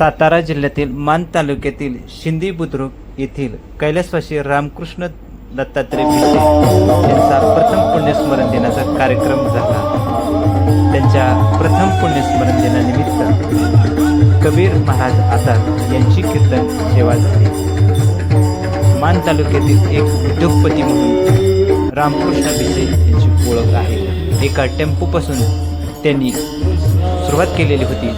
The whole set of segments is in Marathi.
सातारा जिल्ह्यातील मान तालुक्यातील शिंदी बुद्रुक येथील कैलासवासी रामकृष्ण दत्तात्रय भिसे यांचा प्रथम पुण्यस्मरण दिनाचा कार्यक्रम झाला. त्यांच्या प्रथम पुण्यस्मरण दिनानिमित्त कबीर महाराज आझाद यांची कीर्तन सेवा झाली. मान तालुक्यातील एक उद्योगपती म्हणून रामकृष्ण भिसे यांची ओळख आहे. एका टेम्पोपासून त्यांनी सुरुवात केलेली होती.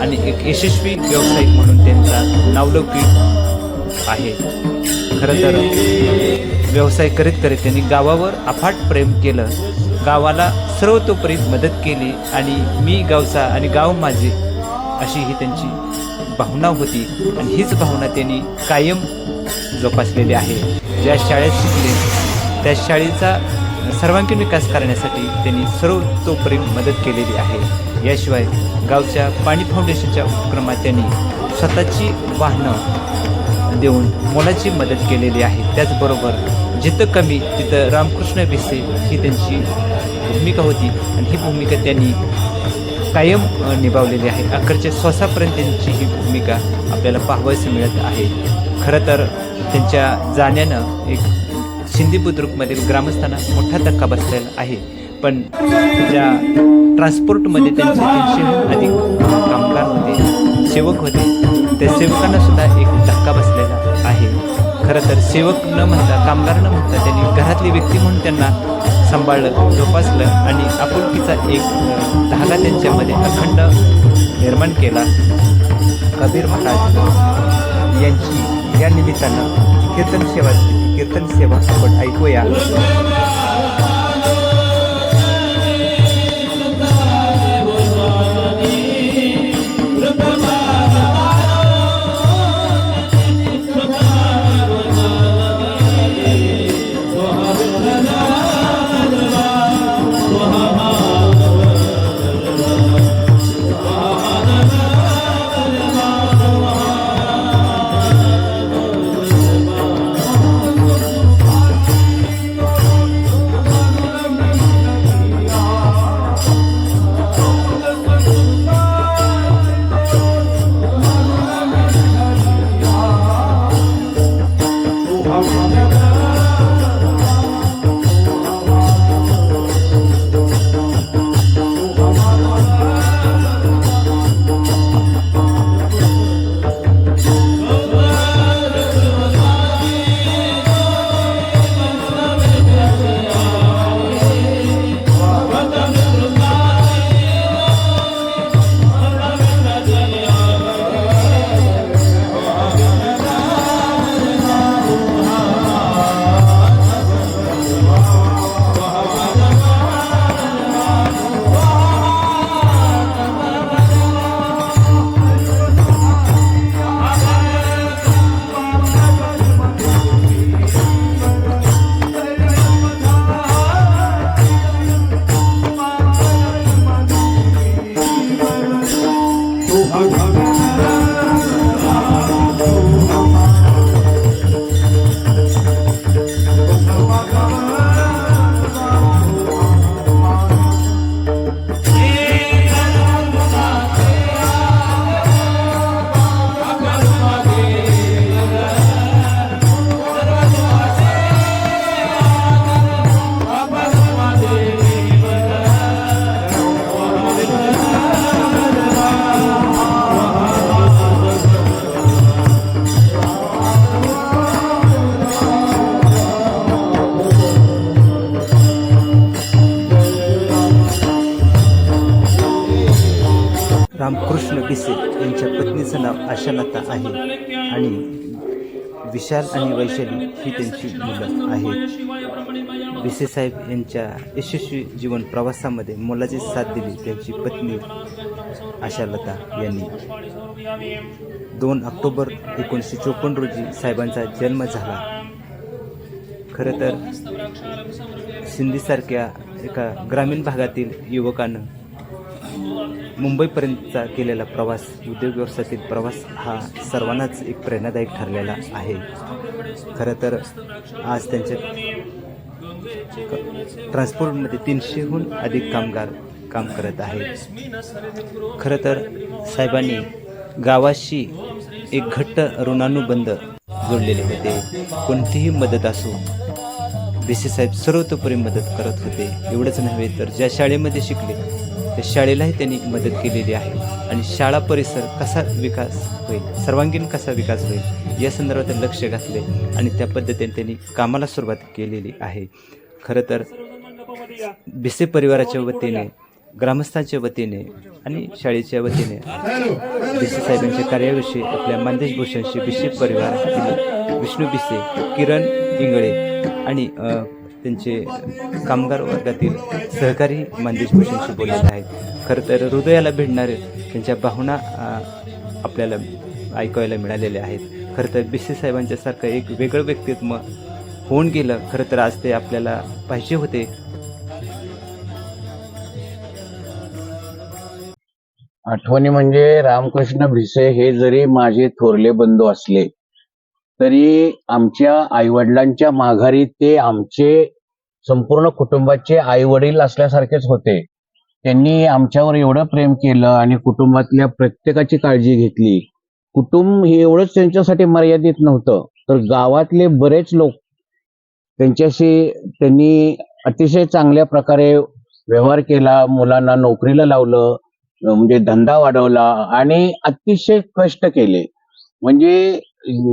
आणि एक यशस्वी व्यावसायिक म्हणून त्यांचा नावलौकिक आहे. खरं तर व्यवसाय करीत करीत त्यांनी गावावर अफाट प्रेम केलं. गावाला सर्वतोपरी मदत केली आणि मी गावचा आणि गाव माझे अशी ही त्यांची भावना होती. आणि हीच भावना त्यांनी कायम जोपासलेली आहे. ज्या शाळेत शिकले त्या शाळेचा सर्वांगीण विकास करण्यासाठी त्यांनी सर्वतोपरी मदत केलेली आहे. याशिवाय गावच्या पाणी फाउंडेशनच्या उपक्रमात त्यांनी स्वतःची वाहनं देऊन मोलाची मदत केलेली आहे. त्याचबरोबर जिथं कमी तिथं रामकृष्ण भिसे ही त्यांची भूमिका होती आणि ही भूमिका त्यांनी कायम निभावलेली आहे. अखेरच्या श्वासापर्यंत त्यांची ही भूमिका आपल्याला पाहावयास मिळत आहे. खरं तर त्यांच्या जाण्यानं एक सिंधी बुद्रुकमधील ग्रामस्थांना मोठा धक्का बसलेला आहे. पण ज्या ट्रान्सपोर्टमध्ये त्यांचे तीनशेहून अधिक कामगार होते सेवक होते त्या सेवकांना सुद्धा एक धक्का बसलेला आहे. खरं तर सेवक न म्हणता कामगार न म्हणता त्यांनी घरातली व्यक्ती म्हणून त्यांना सांभाळलं जोपासलं आणि आपुलकीचा एक धागा त्यांच्यामध्ये अखंड निर्माण केला. कबीर महाराज यांची या निमित्तानं कीर्तन सेवा कीर्तन सेवा आपण ऐकूया. Uhul. रामकृष्ण बिसे यांच्या पत्नीचं नाव आशालता आहे. आणि विशाल आणि वैशाली ही त्यांची मुलं आहेत. भिसे साहेब यांच्या यशस्वी जीवन प्रवासामध्ये मोलाची साथ दिली त्यांची पत्नी आशालता यांनी. दोन ऑक्टोबर एकोणीसशे चोपन्न रोजी साहेबांचा जन्म झाला. खरं तर सिंधीसारख्या एका ग्रामीण भागातील युवकानं मुंबईपर्यंतचा केलेला प्रवास उद्योग व्यवसायातील प्रवास हा सर्वांनाच एक प्रेरणादायक ठरलेला आहे. खरं तर आज त्यांच्या ट्रान्सपोर्टमध्ये तीनशेहून अधिक कामगार काम करत आहेत. खरं तर साहेबांनी गावाशी एक घट्ट ऋणानुबंध जोडलेले होते. कोणतीही मदत असो बी सी साहेब सर्वतोपरी मदत करत होते. एवढंच नव्हे तर ज्या शाळेमध्ये शिकले त्या शाळेलाही त्यांनी मदत केलेली आहे. आणि शाळा परिसर कसा विकास होईल? सर्वांगीण कसा विकास होईल? या संदर्भात लक्ष घातले आणि त्या पद्धतीने त्यांनी कामाला सुरुवात केलेली आहे. खरं तर भिसे परिवाराच्या वतीने ग्रामस्थांच्या वतीने आणि शाळेच्या वतीने भिसे साहेबांच्या कार्याविषयी आपल्या मानदेश भूषणशी भिसे परिवार विष्णू बिसे किरण इंगळे आणि त्यांचे कामगार वर्गातील सहकारी मंदेश भूषणशी बोलत आहेत. खरं तर हृदयाला भिडणारे त्यांच्या भावना आपल्याला ऐकायला मिळालेल्या आहेत. खरं तर बी सी साहेबांच्यासारखं एक वेगळं व्यक्तित्व होऊन गेलं खरं तर आज ते आपल्याला पाहिजे होते. आठवणी म्हणजे रामकृष्ण भिसे हे जरी माझे थोरले बंधू असले तरी आमच्या आईवडिलांच्या माघारी ते आमचे संपूर्ण कुटुंबाचे आई वडील असल्यासारखेच होते. त्यांनी आमच्यावर एवढं प्रेम केलं आणि कुटुंबातल्या प्रत्येकाची काळजी घेतली. कुटुंब हे एवढंच त्यांच्यासाठी मर्यादित नव्हतं तर गावातले बरेच लोक त्यांच्याशी त्यांनी अतिशय चांगल्या प्रकारे व्यवहार केला मुलांना नोकरीला लावलं म्हणजे धंदा वाढवला आणि अतिशय कष्ट केले. म्हणजे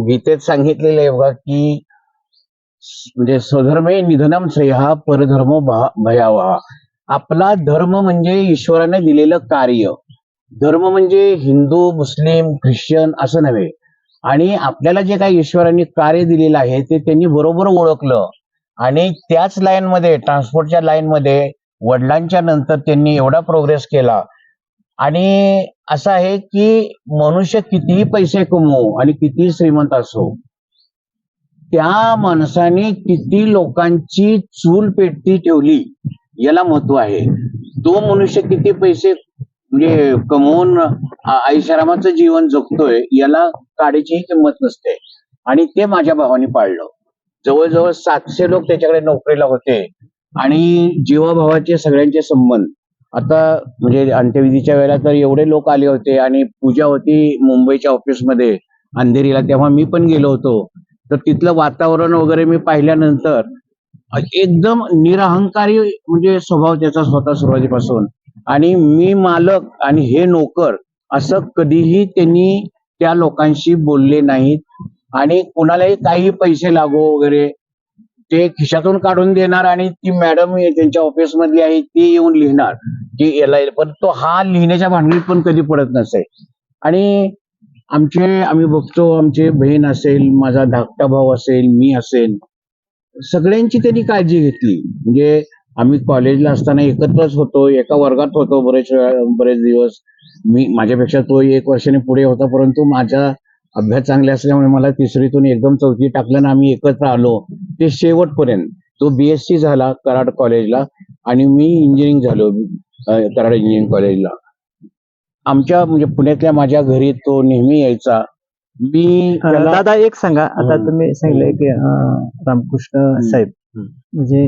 गीतेत सांगितलेलं आहे बघा की म्हणजे स्वधर्मे निधनम श्रेया परधर्म भयावा. आपला धर्म म्हणजे ईश्वराने दिलेलं कार्य. धर्म म्हणजे हिंदू मुस्लिम ख्रिश्चन असं नव्हे. आणि आपल्याला जे काही ईश्वरांनी कार्य दिलेलं आहे ते त्यांनी बरोबर ओळखलं. आणि त्याच लाईनमध्ये ट्रान्सपोर्टच्या लाईनमध्ये वडिलांच्या नंतर त्यांनी एवढा प्रोग्रेस केला. आणि असं आहे की मनुष्य कितीही पैसे कमवू आणि कितीही श्रीमंत असो त्या माणसाने किती लोकांची चूल पेटती ठेवली याला महत्त्व आहे. तो मनुष्य किती पैसे म्हणजे कमवून आ- आईशारामाचं जीवन जगतोय याला काडीचीही किंमत नसते. आणि ते माझ्या भावाने पाळलं. जवळजवळ सातशे लोक त्याच्याकडे नोकरीला होते. आणि जीवाभावाचे सगळ्यांचे संबंध आता म्हणजे अंत्यविधीच्या वेळेला तर एवढे लोक आले होते आणि पूजा होती मुंबईच्या ऑफिसमध्ये अंधेरीला तेव्हा मी पण गेलो होतो. तर तिथलं वातावरण वगैरे मी पाहिल्यानंतर एकदम निरहंकारी म्हणजे स्वभाव त्याचा स्वतः सुरुवातीपासून. आणि मी मालक आणि हे नोकर असं कधीही त्यांनी त्या लोकांशी बोलले नाहीत. आणि कुणालाही काही पैसे लागो वगैरे ते खिशातून काढून देणार आणि ती मॅडम त्यांच्या ऑफिसमध्ये आहे ती येऊन लिहिणार की याला पण तो हा लिहिण्याच्या भांडणीत पण कधी पडत नसे आणि आमचे आम्ही बघतो आमचे बहीण असेल माझा धाकटा भाऊ असेल मी असेल. सगळ्यांची त्यांनी काळजी घेतली. म्हणजे आम्ही कॉलेजला असताना एकत्रच होतो एका वर्गात होतो बरेच वेळा बरेच दिवस. मी माझ्यापेक्षा तो एक वर्षाने पुढे होता परंतु माझा अभ्यास चांगला असल्यामुळे मला तिसरीतून एकदम चौथी टाकल्यानं आम्ही एकत्र आलो. ते शेवटपर्यंत. तो बीएससी झाला कराड कॉलेजला आणि मी इंजिनिअरिंग झालो कराड इंजिनिअरिंग कॉलेजला आमच्या म्हणजे पुण्यातल्या माझ्या घरी तो नेहमी यायचा. मी त्याला- दादा एक सांगा. आता. तुम्ही सांगितलंय की अं, रामकृष्ण. साहेब. म्हणजे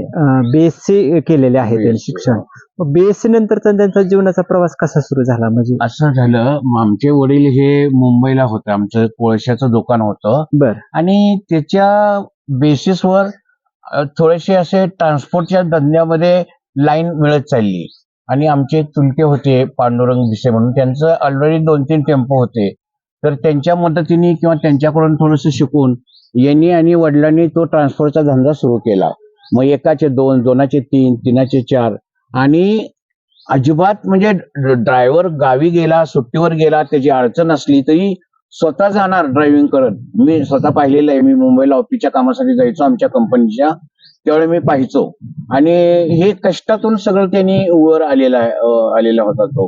बीएससी केलेले आहे त्यांनी BSc, शिक्षण बीएससी नंतरचा त्यांचा जीवनाचा प्रवास कसा सुरू झाला? म्हणजे असं झालं म आमचे वडील हे मुंबईला होते. आमचं कोळशाचं दुकान होतं. बर. आणि त्याच्या बेसिसवर अ, थोडेसे असे ट्रान्सपोर्टच्या धंद्यामध्ये लाईन मिळत चालली. आणि आमचे चुलते होते पांडुरंग भिसे म्हणून. त्यांचं ऑलरेडी दोन तीन टेम्पो होते. तर त्यांच्या मदतीने किंवा त्यांच्याकडून थोडंसं शिकून यांनी आणि वडिलांनी तो ट्रान्सपोर्टचा धंदा सुरू केला. मग एकाचे दोन दोनाचे तीन तीनाचे चार आणि अजिबात म्हणजे ड्रायव्हर गावी गेला सुट्टीवर गेला त्याची अडचण असली तरी स्वतः जाणार ड्रायव्हिंग करत. मी स्वतः पाहिलेलं आहे. मी मुंबईला ऑफिसच्या कामासाठी जायचो आमच्या कंपनीच्या त्यावेळी मी पाहायचो. आणि हे कष्टातून सगळं त्यांनी वर आलेला आलेला होता तो.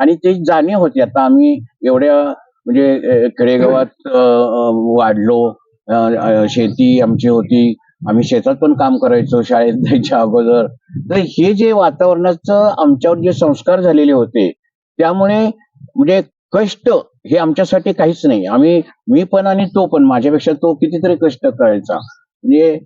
आणि ते जाणीव होती आता आम्ही एवढ्या म्हणजे खेडेगावात वाढलो. शेती आमची होती. आम्ही शेतात पण काम करायचो शाळेत जायच्या अगोदर. तर हे जे वातावरणाचं आमच्यावर जे संस्कार झालेले होते त्यामुळे म्हणजे कष्ट हे आमच्यासाठी काहीच नाही. आम्ही मी पण आणि तो पण माझ्यापेक्षा तो कितीतरी कष्ट करायचा. म्हणजे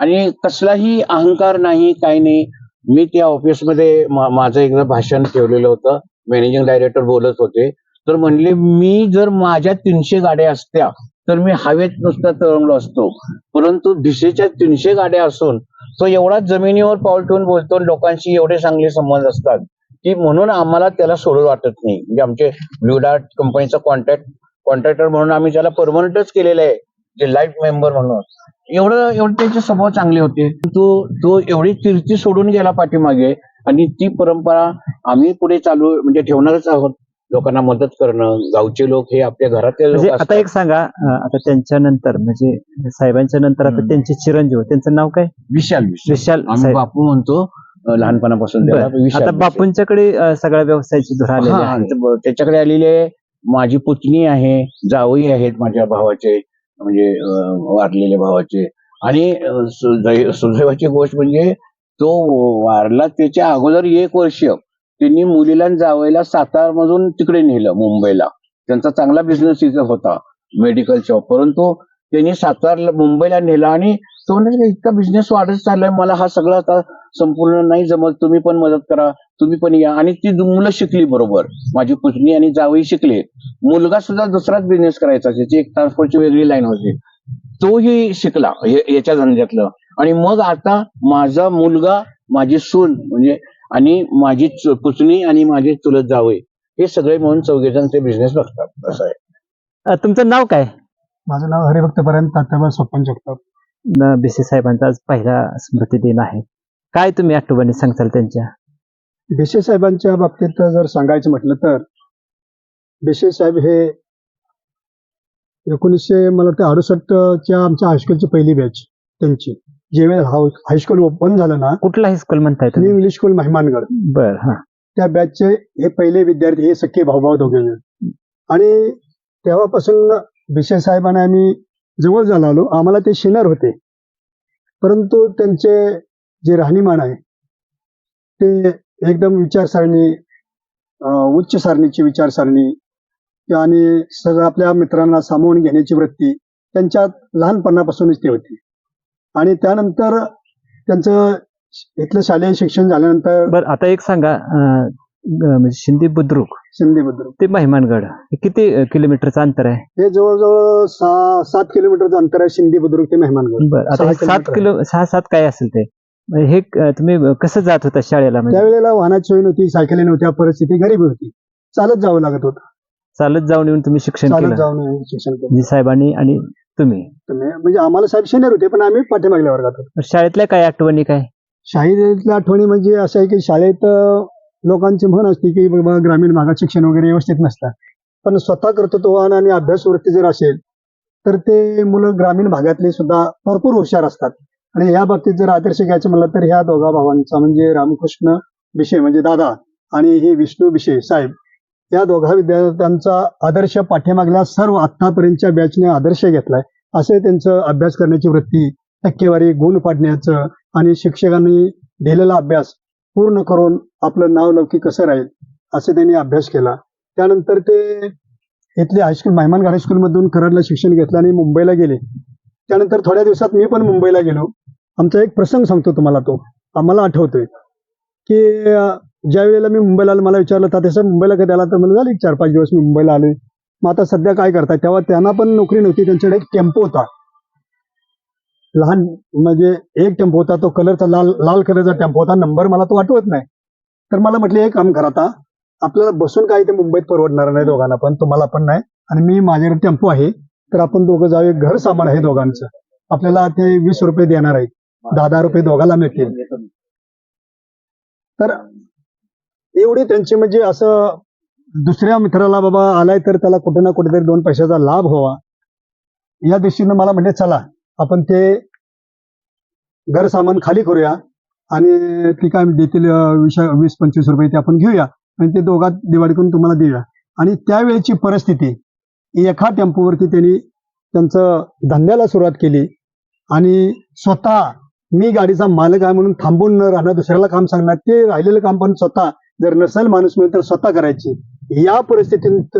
आणि कसलाही अहंकार नाही काही नाही. मी त्या ऑफिसमध्ये माझं एकदा भाषण ठेवलेलं होतं. मॅनेजिंग डायरेक्टर बोलत होते. तर म्हणले मी जर माझ्या तीनशे गाड्या असत्या तर मी हवेत नुसता तळमलो असतो. परंतु दिशेच्या तीनशे गाड्या असून तो एवढा जमिनीवर पाऊल ठेवून बोलतो लोकांशी एवढे चांगले संबंध असतात की म्हणून आम्हाला त्याला सोडून वाटत नाही. म्हणजे आमचे ब्ल्यू डार्ट कंपनीचा कॉन्ट्रॅक्ट कॉन्ट्रॅक्टर म्हणून आम्ही त्याला परमनंटच केलेलं आहे. जे लाईफ मेंबर म्हणून. एवढं एवढे त्याचे स्वभाव चांगले होते. तो तो एवढी कीर्ती सोडून गेला पाठीमागे आणि ती परंपरा आम्ही पुढे चालू म्हणजे ठेवणारच आहोत. लोकांना मदत करणं गावचे लोक हे आपल्या घरातले म्हणजे लोक आता. एक सांगा आता त्यांच्या नंतर म्हणजे साहेबांच्या नंतर आता. त्यांचे चिरंजीव त्यांचं नाव काय? विशाल विशाल. आम्ही बापू म्हणतो लहानपणापासून आता. बापूंच्याकडे सगळ्या व्यवसायाची धुरा त्याच्याकडे आलेले माझी पुतणी आहे जावई आहेत माझ्या भावाचे. म्हणजे वारलेल्या भावाचे. आणि सुदै- सुदैवाची गोष्ट म्हणजे तो वारला त्याच्या अगोदर एक वर्ष त्यांनी मुलीला आणि जावईला सातार मधून तिकडे नेलं मुंबईला. त्यांचा चांगला बिझनेस तिथं होता मेडिकल शॉप परंतु त्यांनी सातारला मुंबईला नेला आणि तो म्हणजे इतका बिझनेस वाढत चाललाय. मला हा सगळा आता संपूर्ण नाही जमत. तुम्ही पण मदत करा. तुम्ही पण या. आणि ती मुलं शिकली बरोबर. माझी पुतणी आणि जावई शिकले. मुलगा सुद्धा दुसराच बिझनेस करायचा. त्याची एक ट्रान्सपोर्टची वेगळी लाईन होती. तोही शिकला हे- याच्या धंद्यातलं. आणि मग आता माझा मुलगा माझी सून म्हणजे आणि माझी पुतणी आणि माझे चुलत जावई हे सगळे म्हणून चौघेजण ते बिझनेस बघतात. असं आहे. तुमचं नाव काय? माझं नाव हरिभक्तपर्यंत तात्याबा सोपन जगताप बीसी साहेबांचा आज पहिला स्मृती दिन आहे. काय तुम्ही आठवणी सांगताल त्यांच्या? बेशे साहेबांच्या बाबतीत जर सांगायचं म्हटलं तर बेशे साहेब हे एकोणीसशे मला वाटतं अडुसष्टच्या आमच्या हायस्कूलची पहिली बॅच त्यांची. जेवेळेस हायस्कूल ओपन झालं ना कुठला हायस्कूल म्हणताय न्यू तुम्ही? English school Mahimangad. बर हा. त्या बॅचचे हे पहिले विद्यार्थी हे सख्खे भाऊभाऊ दोघे. आणि तेव्हापासून बिशे साहेबांना आम्ही जवळ झालो आलो. आम्हाला ते शिनर होते. परंतु त्यांचे जे राहणीमान आहे ते एकदम विचारसरणी उच्च सारणीची विचारसरणी आणि सगळं आपल्या मित्रांना सामावून घेण्याची वृत्ती त्यांच्यात लहानपणापासूनच ती होती. आणि त्यानंतर त्यांचं इथलं शालेय शिक्षण झाल्यानंतर बर आता एक सांगा ग- म्हणजे शिंदे बुद्रुक. सिंधीबद्दल ते महिमानगड. हे किती किलोमीटरचं अंतर आहे? हे जवळजवळ सहा सात किलोमीटरचं अंतर आहे शिंदे बुद्रुक ते मेहमानगड. बर आता सहा हे सात किलोमीटर किलो सहा सात काय असेल ते? म्हणजे हे तुम्ही कसं जात होता शाळेला म्हणजे? त्यावेळेला वाहनाची सोय नव्हती सायकली नव्हत्या परिस्थिती गरीब होती. चालत जावं लागत होतं. चालत जाऊन येऊन तुम्ही शिक्षण चालत केलं? जाऊन शिक्षण केलं. जी साहेबांनी आणि तुम्ही? तुम्ही- म्हणजे आम्हाला साहेब शेनर होते पण आम्ही पाठीमागल्या वर्गात होतो. शाळेतल्या काय आठवणी काय? शाळेतल्या आठवणी म्हणजे असं आहे की शाळेत अं, लोकांची म्हण असते की बाबा ग्रामीण भागात शिक्षण वगैरे व्यवस्थित नसतात पण स्वतः कर्तृत्ववान आणि अभ्यास वृत्ती जर असेल तर ते मुलं ग्रामीण भागातले सुद्धा भरपूर हुशार असतात. आणि या बाबतीत जर आदर्श घ्यायचं म्हणलं तर ह्या दोघा भावांचा म्हणजे रामकृष्ण विषय म्हणजे दादा आणि हे विष्णू विषय साहेब या दोघा विद्यार्थ्यांचा आदर्श पाठीमागल्या सर्व आतापर्यंतच्या बॅचने आदर्श घेतलाय. असे त्यांचं अभ्यास करण्याची वृत्ती टक्केवारी गुण पाडण्याचं आणि शिक्षकांनी दिलेला अभ्यास पूर्ण करून आपलं नाव लौकिक कसं राहील असे त्यांनी अभ्यास केला. त्यानंतर ते इथले हायस्कूल मेहमान हायस्कूल मधून कराडला शिक्षण घेतलं आणि मुंबईला गेले. त्यानंतर थोड्या दिवसात मी पण मुंबईला गेलो. आमचा एक प्रसंग सांगतो तुम्हाला तो. आम्हाला आठवतोय की ज्या वेळेला मी मुंबईला आलो मला विचारलं तर तसं मुंबईला कधी आला तर मला झाले चार पाच दिवस मी मुंबईला आलोय. मग आता सध्या काय करताय? तेव्हा त्यांना पण नोकरी नव्हती. त्यांच्याकडे एक टेम्पो होता. लहान म्हणजे एक टेम्पो होता तो कलरचा लाल लाल कलरचा टेम्पो होता. नंबर मला तो आठवत नाही. तर मला म्हटलं एक काम करा आता. आपल्याला बसून काय ते मुंबईत परवडणार नाही दोघांना पण तुम्हाला पण नाही. आणि मी माझ्याकडे टेम्पो आहे तर आपण दोघं जाऊ. घर सामान आहे दोघांचं. आपल्याला ते वीस रुपये देणार आहेत. दहा दहा रुपये दोघाला मिळतील. तर एवढी त्यांची म्हणजे असं दुसऱ्या मित्राला बाबा आलाय तर त्याला कुठे ना कुठेतरी दोन पैशाचा लाभ व्हावा. या दृष्टीनं मला म्हणजे चला आपण ते घर सामान खाली करूया आणि ती काय देतील वीस वीस पंचवीस रुपये ते आपण घेऊया आणि ते दोघात दिवाळी करून तुम्हाला देऊया. आणि त्यावेळेची परिस्थिती एका टेम्पोवरती त्यांनी त्यांचं धंद्याला सुरुवात केली आणि स्वतः मी गाडीचा मालक आहे म्हणून थांबून न राहणं दुसऱ्याला काम सांगणार ते राहिलेलं काम पण स्वतः जर नसेल माणूस मिळेल तर स्वतः करायची. या परिस्थितीत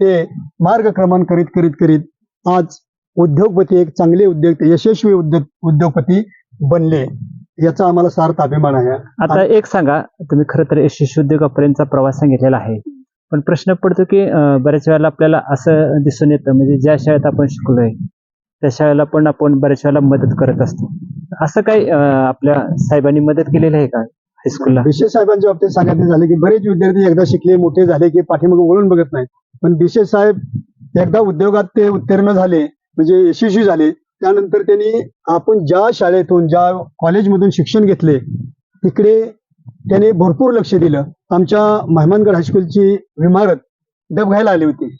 ते मार्गक्रमण करीत करीत करीत आज उद्योगपती एक चांगले उद्योग यशस्वी उद्योग उद्योगपती बनले. याचा आम्हाला सार्थ अभिमान आहे. आता एक सांगा तुम्ही खरं तर यशस्वी उद्योगापर्यंतचा प्रवास सांगितलेला आहे. पण प्रश्न पडतो की बऱ्याच वेळेला आपल्याला असं दिसून येतं म्हणजे ज्या शाळेत आपण शिकलोय त्या शाळेला पण आपण बऱ्याच वेळेला मदत करत असतो. असं काही आपल्या साहेबांनी मदत केलेली आहे का हायस्कूलला? विशेष साहेबांच्या बाबतीत सांगायचं झालं की बरेच विद्यार्थी एकदा शिकले मोठे झाले की पाठीमागे वळून बघत नाहीत. पण विशेष साहेब एकदा उद्योगात ते उत्तीर्ण झाले म्हणजे यशस्वी झाले. त्यानंतर त्यांनी आपण ज्या शाळेतून ज्या कॉलेजमधून शिक्षण घेतले तिकडे त्याने भरपूर लक्ष दिलं. आमच्या मेहमानगड हायस्कूलची इमारत डबघायला आली होती.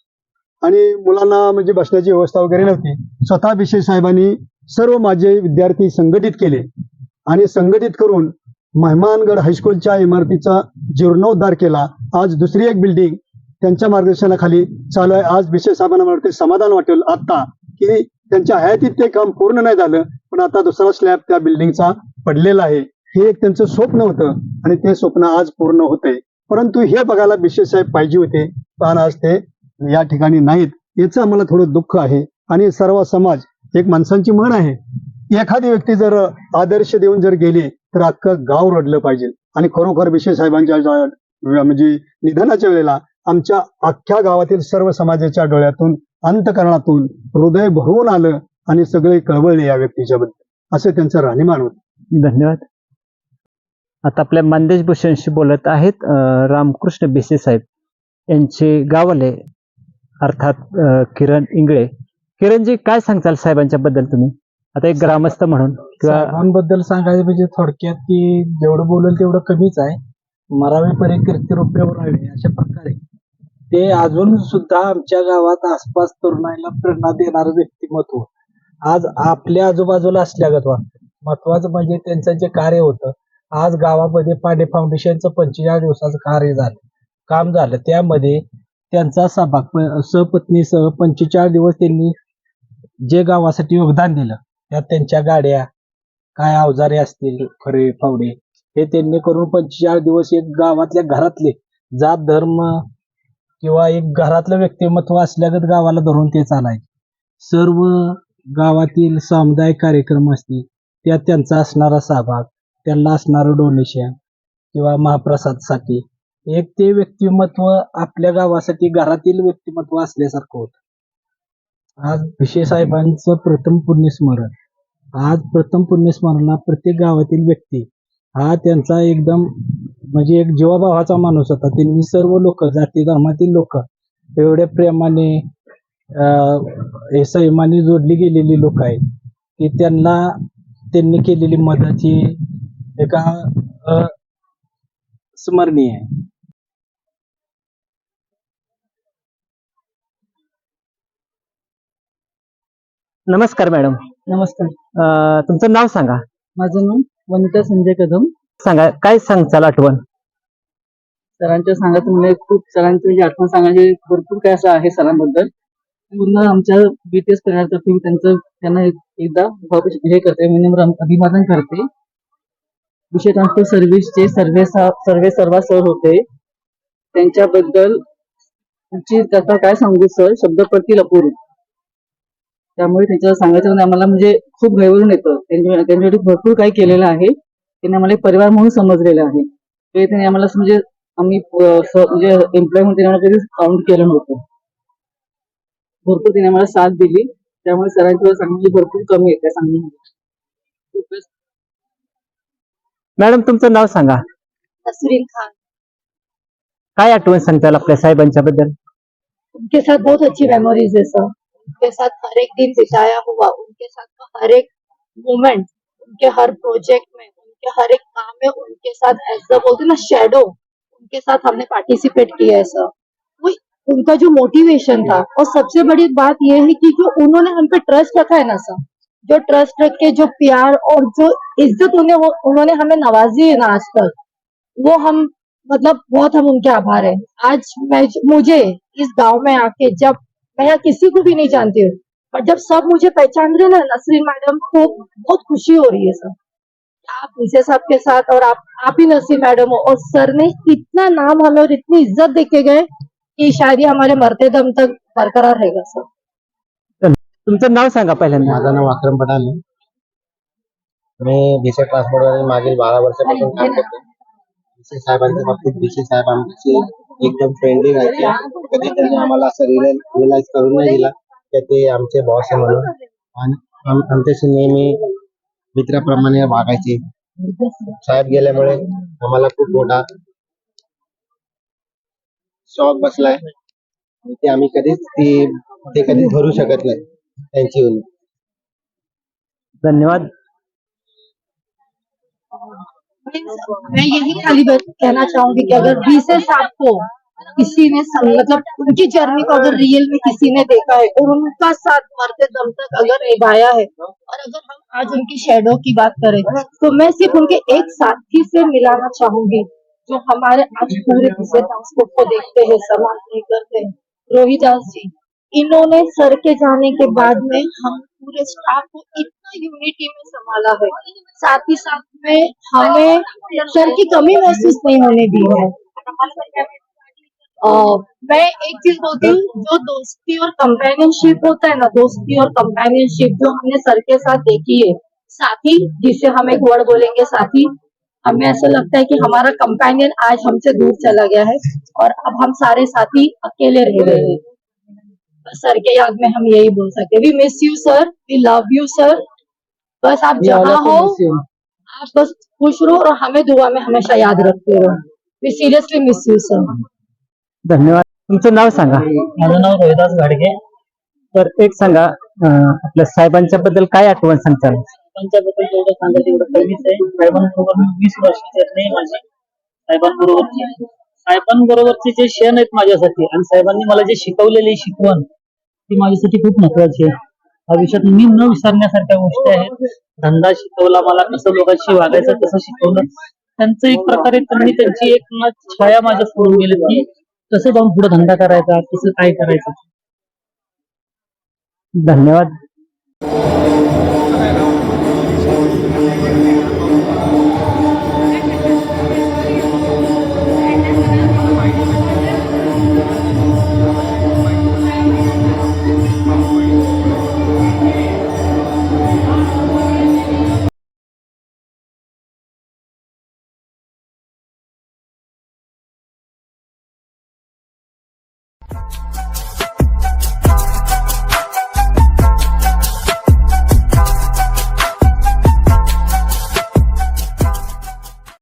आणि मुलांना म्हणजे बसण्याची व्यवस्था वगैरे नव्हती. स्वतः विशेष साहेबांनी सर्व माझे विद्यार्थी संघटित केले. आणि संघटित करून मेहमानगड हायस्कूलच्या इमारतीचा जीर्णोद्धार केला. आज दुसरी एक बिल्डिंग त्यांच्या मार्गदर्शनाखाली चालू आहे. आज विशेष साहेबांना मला वाटते समाधान वाटेल आता की त्यांच्या हयातीत ते काम पूर्ण नाही झालं पण आता दुसरा स्लॅब त्या बिल्डिंगचा पडलेला आहे. हे एक त्यांचं स्वप्न होतं आणि ते स्वप्न आज पूर्ण होतंय. परंतु हे बघायला विशेष साहेब पाहिजे होते पण आज ते या ठिकाणी नाहीत. याचं आम्हाला थोडं दुःख आहे. आणि सर्व समाज एक माणसांची म्हण आहे एखादी व्यक्ती जर आदर्श देऊन जर गेली तर अख्खं गाव रडलं पाहिजे. आणि खरोखर विशेष साहेबांच्या म्हणजे निधनाच्या वेळेला आमच्या अख्ख्या गावातील सर्व समाजाच्या डोळ्यातून अंतकरणातून हृदय भरून आलं आणि सगळे कळवळले या व्यक्तीच्या बद्दल. असं त्यांचं राहणीमान होतं. धन्यवाद. आता आपल्या मानदेश भूषणशी बोलत आहेत रामकृष्ण बिसे साहेब. यांचे गावले अर्थात किरण इंगळे. किरणजी काय सांगताल साहेबांच्या बद्दल तुम्ही? आता एक ग्रामस्थ म्हणून साहेबांबद्दल सांगायचं म्हणजे थोडक्यात की जेवढं बोलेल तेवढं कमीच आहे. मरावी परे कीर्ती रुपये अशा प्रकारे. ते अजून सुद्धा आमच्या गावात आसपास तरुणाईला प्रेरणा देणारं व्यक्तिमत्व. आज आपल्या आजूबाजूला असल्यागत वाटतं महत्वाचं म्हणजे त्यांचं जे कार्य होतं आज गावामध्ये पांडे फाउंडेशनचं पंचेचाळीस दिवसाचं कार्य झालं. काम झालं. त्यामध्ये त्यांचा सहभाग प- सहपत्नीसह पंचेचाळीस दिवस त्यांनी जे गावासाठी योगदान दिलं त्यात त्यांच्या गाड्या काय अवजारे असतील खरे फावडे हे त्यांनी करून पंचेचाळीस दिवस एक गावातल्या घरातले जात धर्म किंवा एक घरातलं व्यक्तिमत्व असल्यागत गावाला धरून ते चालायचे. सर्व गावातील सामुदायिक कार्यक्रम असतील त्यात त्यांचा असणारा सहभाग त्यांना असणारं डोनेशन किंवा महाप्रसादसाठी. एक ते व्यक्तिमत्व आपल्या गावासाठी घरातील व्यक्तिमत्व असल्यासारखं होतं. आज भिशे साहेबांचं प्रथम पुण्यस्मरण. आज प्रथम पुण्यस्मरणात प्रत्येक गावातील व्यक्ती हा त्यांचा एकदम म्हणजे एक जीवाभावाचा माणूस होता. त्यांनी सर्व लोक जाती धर्मातील लोक एवढ्या प्रेमाने अं, हे संयमाने जोडली गेलेली लोक आहेत की त्यांना त्यांनी केलेली मदत ही एका स्मरणीय आहे. नमस्कार मॅडम. नमस्कार. तुमचं नाव सांगा. माझं नाव वनिता संजय कदम. सांगा काय सांगचाल आठवण? सरांच्या सांगायचं म्हणजे खूप सरांची म्हणजे आठवण सांगायची भरपूर काय असं आहे सरांबद्दल. पूर्ण आमच्या बीटीएस करण्यासाठी मी त्यांचं त्यांना एकदा हे करते विनम्र अभिवादन करते. विषय ट्रान्सपोर्ट सर्व्हिसचे सर्वे सर्वे सर्वा सर होते. त्यांच्याबद्दल तुमची कथा काय सांगू सर? शब्द पडतील त्यामुळे त्यांच्या सांगायचं म्हणजे आम्हाला म्हणजे खूप घाईवरून येतं. त्यांच्या त्यांच्यासाठी भरपूर काही केलेलं आहे. त्यांनी आम्हाला एक परिवार म्हणून समजलेलं आहे. ते त्यांनी आम्हाला म्हणजे आम्ही म्हणजे एम्प्लॉय म्हणून त्यांनी कधीच काउंट केलं नव्हतं. भरपूर त्यांनी आम्हाला साथ दिली. त्यामुळे सरांची सांगण्याची भरपूर कमी आहे त्या सांगण्यामध्ये. मॅडम तुमचं नाव सांगा. तस्वीर खान. काय आठवण सांगताल आपल्या साहेबांच्या बद्दल? उनके साथ बहुत अच्छी मेमोरीज है सर उनके साथ हर एक दिन बिताया हुआ उनके साथ का हर एक मोमेंट उनके हर प्रोजेक्ट में उनके हर एक काम में उनके साथ ऐसा बोलते ना शेडो उनके साथ हमने पार्टिसिपेट किया है सर वो उनका जो मोटिवेशन था, और सबसे बड़ी बात यह है कि जो उन्होंने हम पे ट्रस्ट रखा है ना सर, जो ट्रस्ट रख के जो प्यार और जो इज़्ज़त उन्हें उन्होंने हमें नवाजी है ना आज तक वो हम मतलब बहुत हम उनके आभार है। आज मैं मुझे इस गाँव में आके जब मैं यहाँ किसी को भी नहीं जानती हूँ, पर जब सब मुझे पहचान रहे ना नसरीन मैडम को बहुत खुशी हो रही है सर। आप निशे साहब के साथ और आप आप ही नसीर मैडम हो। और सर ने इतना नाम हमें और इतनी इज्जत देके गए कि शायद ये हमारे मरते दम तक बरकरार रहेगा सर। तुमचं नाव सांगा पहिल्यांदा. माझं नाव अक्रम पठाण आहे. मी भिसे ट्रान्सपोर्टवर मागील बारा वर्षापासून काम करतो भिसे साहेबांच्या बाबतीत भिसे साहेब आमचे एकदम फ्रेंडली राहायचे कधी त्यांनी आम्हाला असं रिअलाइज करून नाही दिला की ते आमचे बॉस आहे म्हणून. आणि आम- आमच्याशी नेहमी मित्राप्रमाणे वागायचे. साहेब गेल्यामुळे आम्हाला खूप मोठा शॉक बसलाय. ते आम्ही कधीच ती ते कधीच भरू शकत नाही. त्यांची उणीव. धन्यवाद. मैं यही खाली बस कहना चाहूंगी कि अगर बीस को किसी ने मतलब उनकी जर्नी को अगर रियल में किसी ने देखा है और उनका साथ मरते दम तक अगर निभाया है, और अगर हम आज उनकी शेडो की बात करें तो मैं सिर्फ़ उनके एक साथी से मिलाना चाहूँगी, जो हमारे आज पूरे ट्रांसपोर्ट को देखते हैं सम्मान नहीं करते हैं। रोहिदास जी, इन्होंने सर के जाने के बाद में हम पूरे स्टाफ को इतना यूनिटी में संभाला है। साथ ही साथ में हमें सर की कमी महसूस नहीं होने दी है। मैं एक चीज़ बोलती हूँ जो दोस्ती और कंपेनियनशिप होता है ना दोस्ती और कंपेनियनशिप जो हमने सर के साथ देखी है साथी जिसे हम एक वर्ड बोलेंगे साथी हमें ऐसा लगता है कि हमारा कंपेनियन आज हमसे दूर चला गया है और अब हम सारे साथी अकेले रह गए हैं। सर के याद में हम यही बोल सकते we miss you sir we love you sir बस आप जहाँ हो आप बस खुश रहो और हमें दुआ में हमेशा याद रखते रहो। We seriously miss you sir धन्यवाद. तुमचं नाव सांगा. माझं नाव रोहिदास घाडगे तर एक सांगा आपल्या साहेबांच्या बद्दल काय आठवण सांगताल? त्यांच्याबद्दल जेवढं सांगेल तेवढं कमीच आहे. मी वीस वर्षाची आहे माझी. साहेबांबरोबरची. साहेबांबरोबरचे जे क्षण आहेत माझ्यासाठी आणि साहेबांनी मला जे शिकवलेली शिकवण ती माझ्यासाठी खूप महत्वाची आहे. आयुष्यात मी न विसरण्यासारख्या गोष्टी आहेत. धंदा शिकवला मला कसं लोकांशी वागायचं कसं शिकवलं त्यांचं एक प्रकारे त्यांनी त्यांची एक छाया माझ्या सोडून गेली की कसं जाऊन पुढे धंदा करायचा कसं काय करायचं? धन्यवाद.